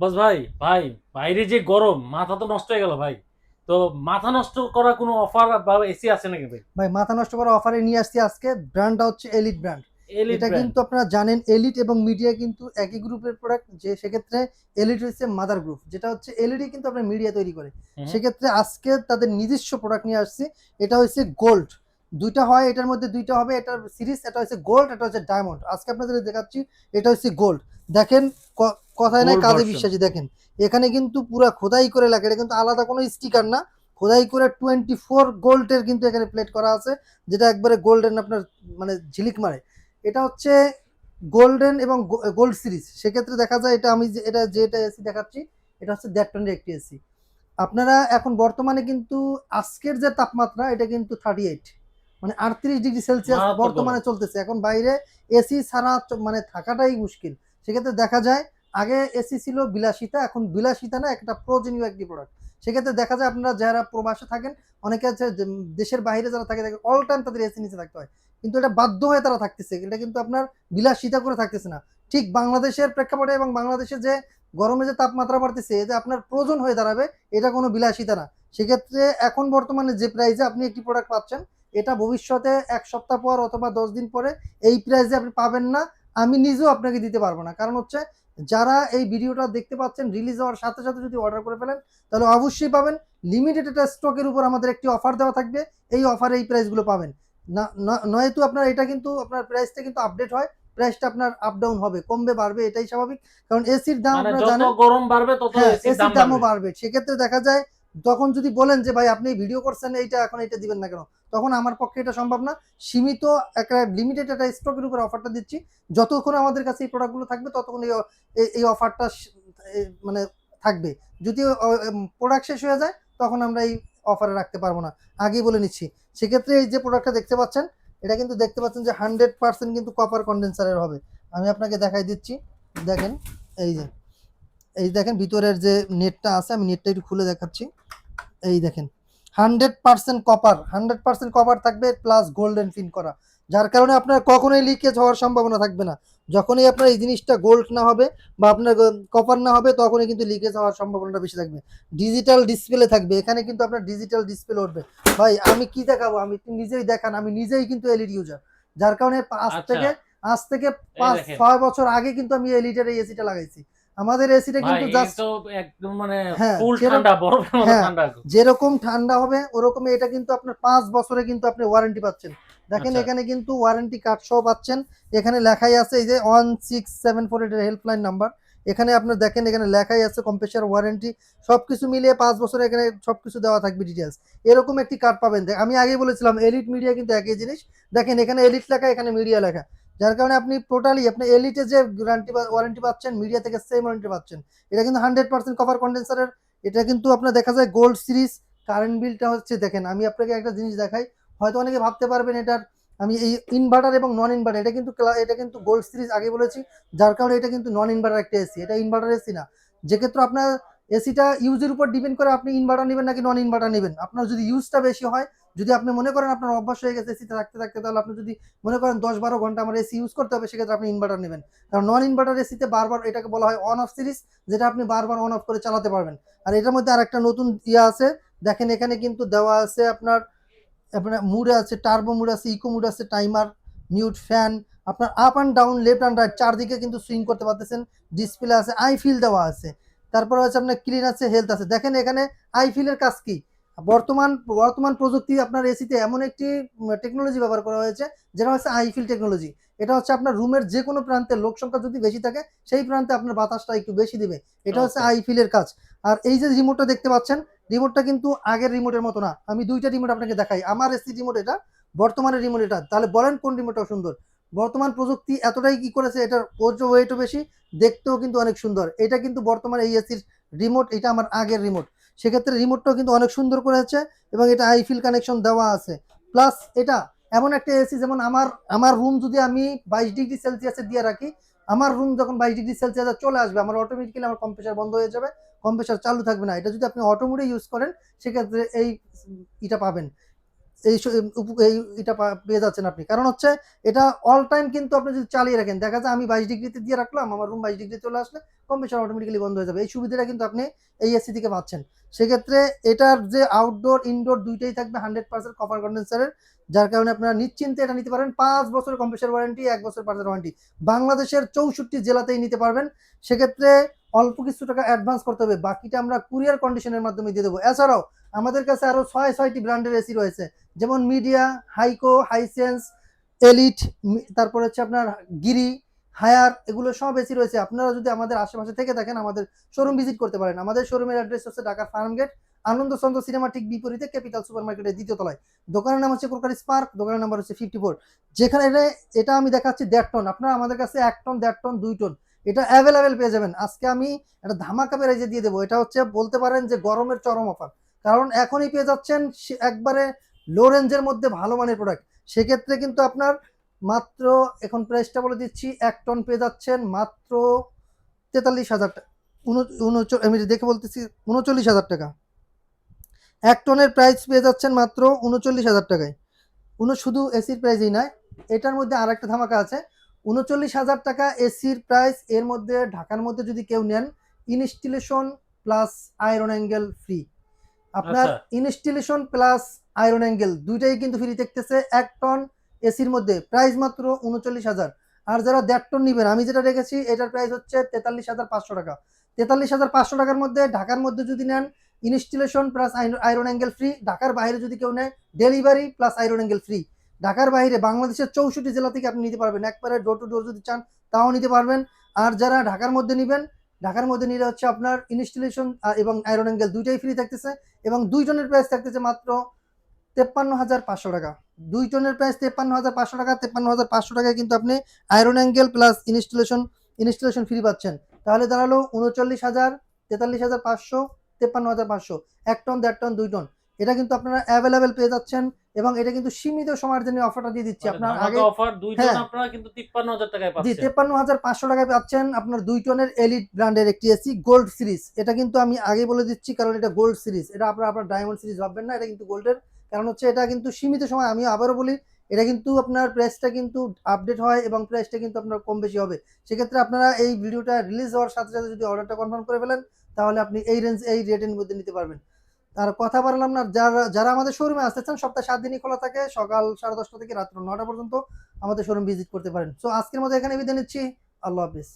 বাস ভাই ভাই বাইরে যে গরম মাথা তো নষ্ট হয়ে গেল ভাই। তো মাথা নষ্ট করা কোনো অফার বা এসি আছে নাকি ভাই? ভাই মাথা নষ্ট করা অফারে নিয়ে আসছি আজকে। ব্র্যান্ডটা হচ্ছে এলিট ব্র্যান্ড এটা কিন্তু আপনারা জানেন এলিট এবং মিডিয়া কিন্তু একই গ্রুপের প্রোডাক্ট যে সেক্ষেত্রে এলিট হচ্ছে মাদার গ্রুপ যেটা হচ্ছে এলইডি কিন্তু আপনার মিডিয়া তৈরি করে। সেক্ষেত্রে আজকে তাদের নিজস্ব প্রোডাক্ট নিয়ে আসছি। এটা হচ্ছে গোল্ড দুইটা হয় এটার মধ্যে দুইটা হবে এটার সিরিজ এটা হচ্ছে গোল্ড এটা হচ্ছে ডায়মন্ড আজকে আপনাদের দেখাচ্ছি এটা হচ্ছে গোল্ড দেখেন কথায় নাই কাজে বিশ্বাসী। দেখেন এখানে কিন্তু পুরা খোদাই করে লাগে এটা কিন্তু আলাদা কোনো স্টিকার না। খোদাই করে টোয়েন্টি ফোর গোল্ডের কিন্তু এখানে প্লেট করা আছে যেটা একবারে গোল্ডেন আপনার মানে ঝিলিক মারে। এটা হচ্ছে গোল্ডেন এবং গোল্ড সিরিজ। সেক্ষেত্রে দেখা যায় এটা আমি যে এটা যেটা এসি দেখাচ্ছি এটা হচ্ছে দেড় টনের একটি এসি আপনারা এখন বর্তমানে কিন্তু আজকের যে তাপমাত্রা এটা কিন্তু থার্টি এইট মানে আটত্রিশ ডিগ্রি সেলসিয়াস বর্তমানে চলতেছে। এখন বাইরে এসি ছাড়া মানে থাকাটাই মুশকিল। সেক্ষেত্রে দেখা যায় আগে এসি ছিল বিলাসিতা, এখন বিলাসিতা না একটা প্রয়োজনীয় একটি প্রোডাক্ট সেক্ষেত্রে দেখা যায় আপনারা যারা প্রবাসে থাকেন, অনেকে আছে দেশের বাইরে যারা থাকে অল টাইম তাদের এসি নিচে থাকতে হয়। কিন্তু এটা বাধ্য হয়ে তারা থাকতেছে। এটা কিন্তু আপনার বিলাসিতা করে থাকতেছে না। ঠিক বাংলাদেশের প্রেক্ষাপটে এবং বাংলাদেশে যে গরমে যে তাপমাত্রা বাড়তেছে যে আপনার প্রয়োজন হয়ে দাঁড়াবে, এটা কোনো বিলাসিতা না। সেক্ষেত্রে এখন বর্তমানে যে প্রাইসে আপনি একটি প্রোডাক্ট পাচ্ছেন, এটা ভবিষ্যতে এক সপ্তাহ পর অথবা দশ দিন পরে এই প্রাইসে আপনি পাবেন না। আমি নিজেও আপনাকে দিতে পারব না। কারণ হচ্ছে যারা এই ভিডিওটা দেখতে পাচ্ছেন রিলিজ হওয়ার সাথে সাথে যদি অর্ডার করে ফেলেন তাহলে অবশ্যই পাবেন। লিমিটেড একটা স্টকের উপর আমাদের একটি অফার দেওয়া থাকবে। এই অফারে এই প্রাইসগুলো পাবেন। না নয়তো আপনার এটা কিন্তু আপনার প্রাইসটা কিন্তু আপডেট হয়। প্রাইসটা আপনার আপ ডাউন হবে কমবে বাড়বে এটাই স্বাভাবিক। কারণ এসির দাম মানে আপনারা জানেন গরম বাড়বে তত হ্যাঁ এসির এসির দামও বাড়বে। সেক্ষেত্রে দেখা যায় তখন যদি বলেন যে, ভাই, আপনি ভিডিও করছেন, এইটা এখন এটা দিবেন না কেন? তখন আমার পক্ষে এটা সম্ভব না। সীমিত একটা লিমিটেড একটা স্টকের উপর অফারটা দিচ্ছি। যতক্ষণ আমাদের কাছে এই প্রোডাক্টগুলো থাকবে, ততক্ষণ এই, এই- অফারটা মানে থাকবে। যদি প্রোডাক্ট শেষ হয়ে যায়, তখন আমরা এই অফারে রাখতে পারব না। আগেই বলে নিচ্ছি। সেক্ষেত্রে এই যে প্রোডাক্টটা দেখতে পাচ্ছেন, এটা কিন্তু দেখতে পাচ্ছেন যে হান্ড্রেড পার্সেন্ট কিন্তু কপার কন্ডেন্সারের হবে। আমি আপনাকে দেখাই দিচ্ছি। দেখেন, এই যে। এই দেখেন ভিতরের যে নেটটা আছে আমি নেটটা একটু খুলে দেখাচ্ছি। এই দেখেন hundred percent copper hundred percent copper থাকবে প্লাস গোল্ডেন ফিন করা। যার কারণে আপনার কখনোই লিকেজ হওয়ার সম্ভাবনা থাকবে না। যখনই আপনার এই জিনিসটা গোল্ড না হবে বা আপনার কপার না হবে তখনই কিন্তু লিকেজ হওয়ার সম্ভাবনাটা বেশি থাকবে। ডিজিটাল ডিসপ্লে থাকবে এখানে কিন্তু আপনার ডিজিটাল ডিসপ্লে উঠবে। ভাই আমি কি দেখাবো? আমি নিজেই দেখান আমি নিজেই কিন্তু এলইডি ইউজার যার কারণে আজ আচ্ছা। থেকে আজ থেকে পাঁচ ছয় বছর আগে কিন্তু আমি এলইডির এই এসিটা লাগাইছি। আমাদের এসিটা কিন্তু জাস্ট একদম মানে হ্যাঁ, ফুল যেরকম- ঠান্ডা বরফের মতো হ্যাঁ। ঠান্ডা যেরকম ঠান্ডা হবে ওরকম এটা কিন্তু আপনার পাঁচ বছরে কিন্তু আপনি ওয়ারেন্টি পাচ্ছেন। দেখেন আচ্ছা। এখানে কিন্তু ওয়ারেন্টি কার্ড সহ পাচ্ছেন। এখানে লেখাই আছে এই যে ওয়ান সিক্স সেভেন ফোর এটার হেল্পলাইন নাম্বার এখানে আপনার দেখেন এখানে লেখাই আছে কম্প্রেসার ওয়ারেন্টি সবকিছু মিলিয়ে পাঁচ বছরে এখানে সবকিছু দেওয়া থাকবে ডিটেলস এরকম একটি কার্ড পাবেন। দেখ- আমি আগেই বলেছিলাম এলিট মিডিয়া কিন্তু একই জিনিস। দেখেন এখানে এলিট লেখা এখানে মিডিয়া লেখা। যার কারণে আপনি টোটালি আপনি এলিটে যে গ্যারান্টি ওয়ারেন্টি পাচ্ছেন মিডিয়া থেকে সেম ওয়ারেন্টি পাচ্ছেন। এটা কিন্তু হান্ড্রেড পার্সেন্ট কভার কন্ডেন্সারের এটা কিন্তু আপনার দেখা যায় গোল্ড সিরিজ কারেন্ট বিলটা হচ্ছে, দেখেন, আমি আপনাকে একটা জিনিস দেখাই। হয়তো অনেকে ভাবতে পারবেন এটার, আমি এই ইনভার্টার এবং নন ইনভার্টার এটা কিন্তু এটা কিন্তু গোল্ড সিরিজ আগে বলেছি, যার কারণে এটা কিন্তু নন ইনভার্টার একটা এসি এটা ইনভার্টার এসি না। যে ক্ষেত্রে আপনার এসিটা ইউজের উপর ডিপেন্ড করে আপনি ইনভার্টার নেবেন নাকি নন ইনভার্টার নেবেন? আপনার যদি ইউজটা বেশি হয় যদি আপনি মনে করেন আপনার অভ্যাস হয়ে গেছে এসিতে থাকতে থাকতে তাহলে আপনি যদি মনে করেন দশ বারো ঘণ্টা আমার এসি ইউজ করতে হবে, সেক্ষেত্রে আপনি ইনভার্টার নেবেন। কারণ নন ইনভার্টার এসিতে বারবার এটাকে বলা হয় অন অফ সিরিজ যেটা আপনি বারবার অন অফ করে চালাতে পারবেন। আর এটার মধ্যে আর একটা নতুন ইয়ে আছে, দেখেন এখানে কিন্তু দেওয়া আছে আপনার আপনার মুড আছে টার্বো মুড আছে ইকো মুড আছে টাইমার মিউট ফ্যান আপনার up and down left and right চারদিকে কিন্তু সুইং করতে পারতেছেন ডিসপ্লে আছে আই ফিল দেওয়া আছে। তারপরে হচ্ছে আপনার ক্লিন আছে হেলথ আছে। দেখেন এখানে আই ফিলের কাজ কি? বর্তমান বর্তমান প্রযুক্তি আপনার এসিতে এমন একটি টেকনোলজি ব্যবহার করা হয়েছে যেটা হচ্ছে আইফিল টেকনোলজি এটা হচ্ছে আপনার রুমের যে কোনো প্রান্তে লোক সংখ্যা যদি বেশি থাকে সেই প্রান্তে আপনার বাতাসটা একটু বেশি দিবে। এটা হচ্ছে Okay. আই কাজ। আর এই যে রিমোটটা দেখতে পাচ্ছেন রিমোটটা কিন্তু আগের রিমোটের মতো না। আমি দুইটা রিমোট আপনাকে দেখাই। আমার এসি রিমোট এটা বর্তমানের রিমোট এটা। তাহলে বলেন কোন রিমোটটা সুন্দর। বর্তমান প্রযুক্তি এতটাই কি করেছে এটার ওজন ওয়েটও বেশি দেখতেও কিন্তু অনেক সুন্দর। এটা কিন্তু বর্তমানে এই এসির রিমোট এটা আমার আগের রিমোট সেক্ষেত্রে রিমোটটাও কিন্তু অনেক সুন্দর করেছে এবং এটা আইফিল কানেকশন দেওয়া আছে। প্লাস এটা এমন একটা এসি যেমন আমার আমার রুম যদি আমি বাইশ ডিগ্রি সেলসিয়াসে দিয়ে রাখি, আমার রুম যখন বাইশ ডিগ্রি সেলসিয়াসে চলে আসবে, আমার অটোমেটিক্যালি আমার কম্প্রেসার বন্ধ হয়ে যাবে কম্প্রেসার চালু থাকবে না। এটা যদি আপনি অটোমোডে ইউজ করেন, সেক্ষেত্রে এই এটা পাবেন। এই এটা পেয়ে যাচ্ছেন আপনি। কারণ হচ্ছে এটা অল টাইম কিন্তু আপনি যদি চালিয়ে রাখেন, দেখা যায় আমি বাইশ ডিগ্রিতে দিয়ে রাখলাম, আমার রুম বাইশ ডিগ্রি চলে আসলে কম্প্রেসার অটোমেটিক্যালি বন্ধ হয়ে যাবে। এই সুবিধাটা কিন্তু আপনি এই এসি থেকে পাচ্ছেন। সেক্ষেত্রে এটার যে আউটডোর ইনডোর দুইটাই থাকবে হান্ড্রেড পার্সেন্ট কপার কন্ডেন্সারের যার কারণে আপনারা নিশ্চিন্তে এটা নিতে পারেন। পাঁচ বছরের কম্প্রেসার ওয়ারেন্টি এক বছর পার্সের ওয়ারেন্টি বাংলাদেশের চৌষট্টি জেলাতেই নিতে পারবেন। সেক্ষেত্রে অল্প কিছু টাকা অ্যাডভান্স করতে হবে। বাকিটা আমরা কুরিয়ার কন্ডিশনের মাধ্যমে দিয়ে দেবো। এছাড়াও আমাদের কাছে আরও ছয়, ছয়টি ব্র্যান্ডের এসি রয়েছে। যেমন মিডিয়া, হাইকো, হাইসেন্স, এলিট তারপর হচ্ছে আপনার গিরি, হায়ার, এগুলো সব এসি রয়েছে। আপনারা যদি আমাদের আশেপাশে থেকে থাকেন, আমাদের শোরুম ভিজিট করতে পারেন। আমাদের শোরুমের অ্যাড্রেস হচ্ছে ঢাকার ফার্ম গেট আনন্দ চন্দ্র সিনেমা ঠিক বিপরীতে ক্যাপিটাল সুপার মার্কেটের দ্বিতীয় তলায়। দোকানের নাম হচ্ছে কোরকারি স্পার্ক, দোকানের নাম্বার হচ্ছে ফিফটি ফোর যেখানে এটা- এটা আমি দেখাচ্ছি দেড় টন আপনারা আমাদের কাছে এক টন দেড় টন দুই টন এটা অ্যাভেলেবেল পেয়ে যাবেন। আজকে আমি একটা ধামাকা প্রাইজে দিয়ে দেবো। এটা হচ্ছে বলতে পারেন যে গরমের চরম অফার। কারণ এখনই পেয়ে যাচ্ছেন একবারে লো রেঞ্জের মধ্যে ভালো মানের প্রোডাক্ট সেক্ষেত্রে কিন্তু আপনার মাত্র, এখন প্রাইসটা বলে দিচ্ছি, এক টন পেয়ে যাচ্ছেন মাত্র তেতাল্লিশ হাজার টাকা আমি দেখে বলতেছি, উনচল্লিশ হাজার টাকা। এক টনের প্রাইস পেয়ে যাচ্ছেন মাত্র উনচল্লিশ হাজার টাকায়। উন শুধু এসির প্রাইসই নয়, এটার মধ্যে আর একটা ধামাকা আছে। উনচল্লিশ হাজার টাকা এসির প্রাইস এর মধ্যে ঢাকার মধ্যে যদি কেউ নেন installation plus iron angle free আপনার আচ্ছা। ইনস্টলেশন প্লাস আয়রন অ্যাঙ্গেল দুইটাই কিন্তু ফ্রি থাকতেছে এক টন এসির মধ্যে প্রাইস মাত্র উনচল্লিশ হাজার। আর যারা দেড় টন নেবেন আমি যেটা রেখেছি এটার প্রাইস হচ্ছে তেতাল্লিশ হাজার পাঁচশো টাকা। তেতাল্লিশ হাজার পাঁচশো টাকার মধ্যে ঢাকার মধ্যে যদি নেন installation plus iron angle free ঢাকার বাইরে যদি কেউ নেয় delivery plus iron angle free ঢাকার বাইরে বাংলাদেশের চৌষট্টি জেলা থেকে আপনি নিতে পারবেন। একবারে ডোর টু ডোর যদি চান তাও নিতে পারবেন। আর যারা ঢাকার মধ্যে নেবেন ঢাকার মধ্যে নিলে হচ্ছে আপনার ইনস্টলেশন এবং আয়রন অ্যাঙ্গেল দুইটাই ফ্রি থাকতেছে, এবং দুই টনের প্রাইস থাকতেছে মাত্র তেপ্পান্ন হাজার পাঁচশো টাকা। দুই টনের প্রাইস তেপ্পান্ন হাজার পাঁচশো টাকা, তেপ্পান্ন হাজার পাঁচশো টাকায় কিন্তু আপনি iron angle plus installation installation free পাচ্ছেন। তাহলে দাঁড়াল উনচল্লিশ হাজার, তেতাল্লিশ হাজার পাঁচশো, তেপ্পান্ন হাজার পাঁচশো। এক টন, দেড় টন, দুই টন। এটা কিন্তু আপনারা অ্যাভেলেবেল পেয়ে যাচ্ছেন এবং এটা কিন্তু সীমিত সময়ের জন্য অফারটা দিয়ে দিচ্ছি। আপনার আগে অফার দুই হ্যাঁ। আপনারা কিন্তু তিপ্পান্ন হাজার টাকায় পাচ্ছেন। হাজার পাঁচশো টাকায় পাচ্ছেন আপনার দুই টনের এলিট ব্র্যান্ডের একটি এসি গোল্ড সিরিজ এটা কিন্তু আমি আগে বলে দিচ্ছি কারণ এটা গোল্ড সিরিজ এটা আপনার আপনার ডায়মন্ড সিরিজ ভাববেন না এটা কিন্তু গোল্ডের কারণ হচ্ছে এটা কিন্তু সীমিত সময় আমি আবারও বলি এটা কিন্তু আপনার প্রাইসটা কিন্তু আপডেট হয় এবং প্রাইসটা কিন্তু আপনার কম বেশি হবে। সেক্ষেত্রে আপনারা এই ভিডিওটা রিলিজ হওয়ার সাথে সাথে যদি অর্ডারটা কনফার্ম করে ফেলেন তাহলে আপনি এই রেঞ্জ এই রেটের মধ্যে নিতে পারবেন। আর কথা বললাম না, যারা যারা আমাদের শোরুমে আসতে চান, সপ্তাহে সাত দিনই খোলা থাকে, সকাল সাড়ে দশটা থেকে রাত্র নটা পর্যন্ত আমাদের শোরুম ভিজিট করতে পারেন। সো আজকের মতো এখানে বিদায় নিচ্ছি। আল্লাহ হাফিজ।